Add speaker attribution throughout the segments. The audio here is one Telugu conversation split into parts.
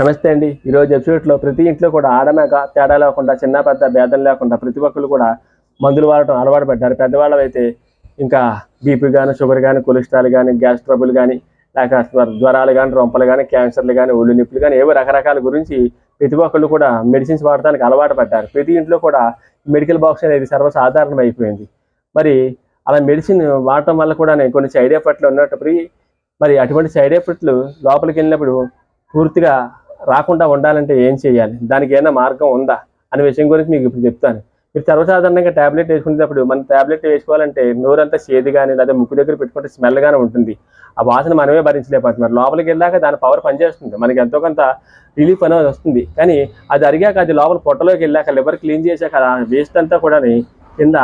Speaker 1: నమస్తే అండి. ఈరోజు ఎపిసోడ్లో ప్రతి ఇంట్లో కూడా ఆడమేక తేడా లేకుండా చిన్న పెద్ద భేదం లేకుండా ప్రతి ఒక్కరు కూడా మందులు వాడటం అలవాటు పడ్డారు. పెద్దవాళ్ళు అయితే ఇంకా బీపీ కానీ షుగర్ కానీ కొలెస్ట్రాల్ కానీ గ్యాస్ ట్రబుల్ కానీ లేక జ్వరాలు కానీ రొంపలు కానీ క్యాన్సర్లు కానీ ఒళ్ళు నొప్పులు కానీ ఏవో రకరకాల గురించి ప్రతి ఒక్కళ్ళు కూడా మెడిసిన్స్ వాడటానికి అలవాటు పడ్డారు. ప్రతి ఇంట్లో కూడా మెడికల్ బాక్స్ అనేది సర్వసాధారణం అయిపోయింది. మరి అలా మెడిసిన్ వాడటం వల్ల కూడా కొన్ని సైడ్ ఎఫెక్ట్లు ఉన్నప్పటికీ మరి అటువంటి సైడ్ ఎఫెక్ట్లు లోపలికి వెళ్ళినప్పుడు పూర్తిగా రాకుండా ఉండాలంటే ఏం చేయాలి? దానికి ఏమైనా మార్గం ఉందా? అనే విషయం గురించి మీకు ఇప్పుడు చెప్తాను. మీరు సర్వసాధారణంగా టాబ్లెట్ వేసుకునేటప్పుడు మన టాబ్లెట్ వేసుకోవాలంటే నోరంతా చేదు కానీ లేదా ముక్కు దగ్గర పెట్టుకుంటే స్మెల్ గానే ఉంటుంది. ఆ వాసన మనమే భరించలేకపోతున్నారు లోపలికి వెళ్ళాక దాని పవర్ పనిచేస్తుంది. మనకి ఎంతో కొంత రిలీఫ్ అనేది వస్తుంది. కానీ అది అరిగాక అది లోపల పొట్టలోకి వెళ్ళాక లివర్ క్లీన్ చేశాక వేస్ట్ అంతా కూడా కింద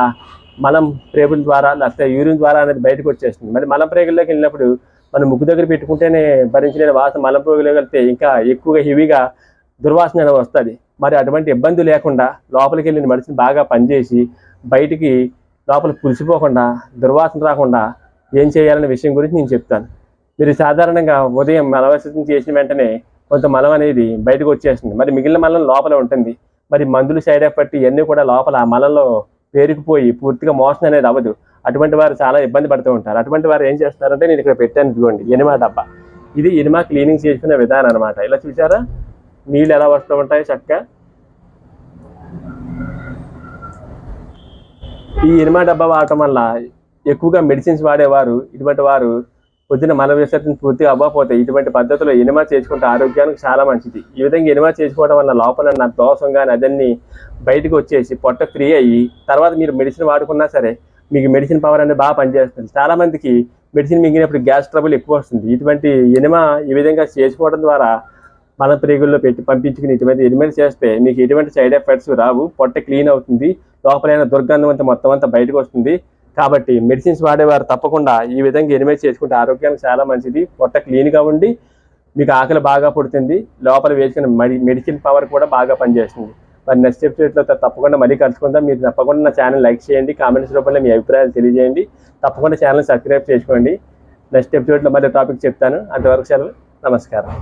Speaker 1: మలం ప్రేగుల ద్వారా లేకపోతే యూరిన్ ద్వారా అనేది బయటకు వచ్చేస్తుంది. మరి మలం ప్రేగుల్లోకి వెళ్ళినప్పుడు మనం ముగ్గు దగ్గర పెట్టుకుంటేనే భరించలేని వాసన మలం ఇంకా ఎక్కువగా హెవీగా దుర్వాసన అనేది వస్తుంది. మరి అటువంటి ఇబ్బంది లేకుండా లోపలికి వెళ్ళిన మెడిసిన్ బాగా పనిచేసి బయటికి లోపల పులిసిపోకుండా దుర్వాసన రాకుండా ఏం చేయాలనే విషయం గురించి నేను చెప్తాను. మీరు సాధారణంగా ఉదయం మలవిసర్జన చేసిన వెంటనే కొంత మలం అనేది బయటకు వచ్చేస్తుంది. మరి మిగిలిన మలం లోపల ఉంటుంది. మరి మందులు సైడ్ ఎఫెక్ట్ ఇవన్నీ కూడా లోపల ఆ మలంలో పేరుకుపోయి పూర్తిగా మోషన్ అనేది అవ్వదు. అటువంటి వారు చాలా ఇబ్బంది పడుతూ ఉంటారు. అటువంటి వారు ఏం చేస్తారంటే నేను ఇక్కడ పెట్టాను ఇదిగోండి ఎనిమా డబ్బా. ఇది ఎనిమా క్లీనింగ్ చేసుకునే విధానం అనమాట ఇలా చూసారా నీళ్ళు ఎలా వస్తూ ఉంటాయి చక్కగా. ఈ ఎనిమా డబ్బా వాడటం వల్ల ఎక్కువగా మెడిసిన్స్ వాడేవారు ఇటువంటి వారు పొద్దున మల విసర్జన పూర్తిగా అవ్వకపోతే ఇటువంటి పద్ధతిలో ఎనిమా చేసుకుంటే ఆరోగ్యానికి చాలా మంచిది. ఈ విధంగా ఎనిమా చేసుకోవడం వల్ల లోపల నా దోషం కానీ అదన్నీ బయటకు వచ్చేసి పొట్ట ఫ్రీ అయ్యి తర్వాత మీరు మెడిసిన్ వాడుకున్నా సరే మీకు మెడిసిన్ పవర్ అనేది బాగా పనిచేస్తుంది. చాలా మందికి మెడిసిన్ మింగినప్పుడు గ్యాస్ ట్రబుల్ ఎక్కువ వస్తుంది. ఇటువంటి ఎనిమా ఈ విధంగా చేసుకోవడం ద్వారా మన ప్రేగుల్లో పెట్టి పంపించుకుని ఇటువంటి ఎనిమల్ చేస్తే మీకు ఎటువంటి సైడ్ ఎఫెక్ట్స్ రావు. పొట్ట క్లీన్ అవుతుంది. లోపలైన దుర్గంధం అంతా మొత్తం అంతా బయటకు వస్తుంది. కాబట్టి మెడిసిన్స్ వాడేవారు తప్పకుండా ఈ విధంగా ఎనిమేట్ చేసుకుంటే ఆరోగ్యానికి చాలా మంచిది. పొట్ట క్లీన్గా ఉండి మీకు ఆకలి బాగా పుడుతుంది. లోపల వేసుకున్న మెడిసిన్ పవర్ కూడా బాగా పనిచేస్తుంది. మరి నెక్స్ట్ ఎపిసోడ్లో తప్పకుండా మళ్ళీ కలుసుకుందాం. మీరు తప్పకుండా నా ఛానల్ లైక్ చేయండి కామెంట్స్ రూపంలో మీ అభిప్రాయాలు తెలియజేయండి. తప్పకుండా ఛానల్ సబ్స్క్రైబ్ చేసుకోండి. నెక్స్ట్ ఎపిసోడ్లో మళ్ళీ టాపిక్ చెప్తాను. అంతవరకు సెలవు. నమస్కారం.